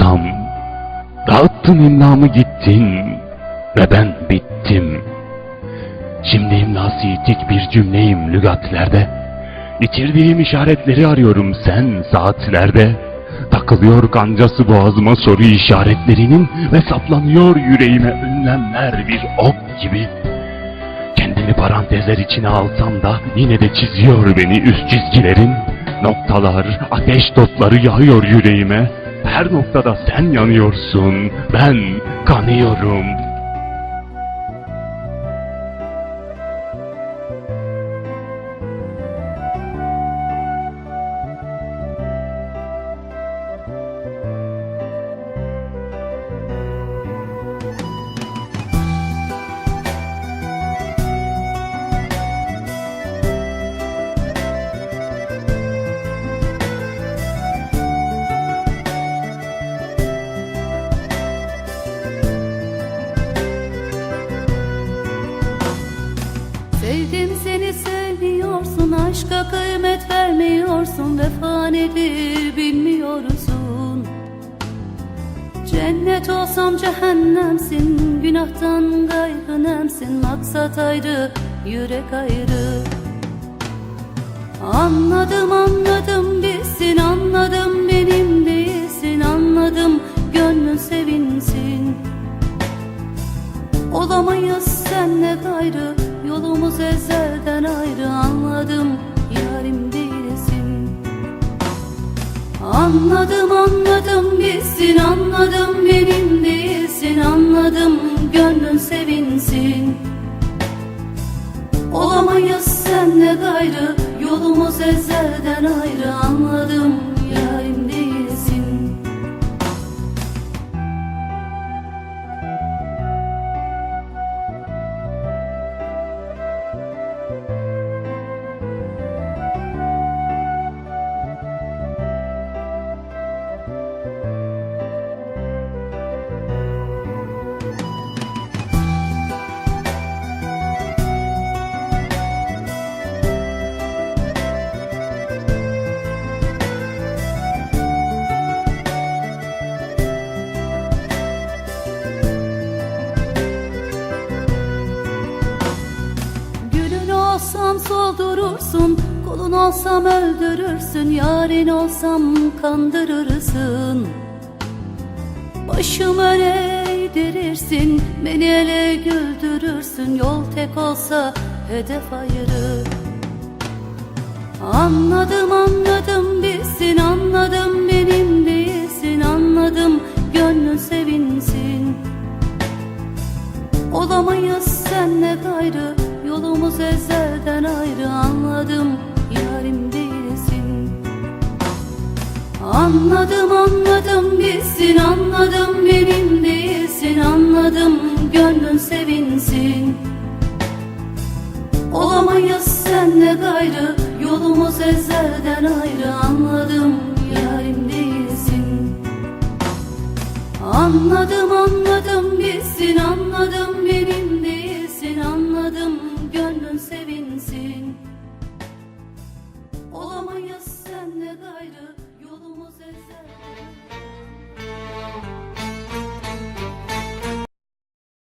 imam. Dağıttın imlamı gittin ve ben bittim. Şimdi imlası tek bir cümleyim lügatlerde. İçirdiğim işaretleri arıyorum sen saatlerde. Takılıyor kancası boğazıma soru işaretlerinin ve saplanıyor yüreğime önlemler bir ok gibi. Kendimi parantezler içine alsam da yine de çiziyor beni üst çizgilerin. Noktalar, ateş dotları yağıyor yüreğime. Her noktada sen yanıyorsun, ben kanıyorum. Aşka kıymet vermiyorsun Vefa nedir bilmiyorsun. Cennet olsam cehennemsin Günahtan gayrı nemsin Maksat ayrı yürek ayrı. Anladım anladım bilsin Anladım benim değilsin. Anladım gönlün sevinsin. Olamayız senle gayrı Yolumuz ezelden ayrı. Anladım yarim değilsin Anladım anladım bilsin Anladım benim değilsin Anladım gönlün sevinsin. Olamayız senle gayrı Yolumuz ezelden ayrı Anladım soldurursun Kulun olsam öldürürsün Yarın olsam kandırırsın. Başım öne eğdirirsin Beni ele güldürürsün Yol tek olsa hedef ayırır. Anladım anladım bilsin Anladım benim değilsin Anladım gönlün sevinsin. Olamayız senle gayrı Yolumuz ezelden ayrı Anladım yarim değilsin. Anladım anladım bilsin Anladım benim değilsin Anladım gönlün sevinsin. Olamayız senle gayrı Yolumuz ezelden ayrı Anladım yarim değilsin. Anladım anladım bilsin anladım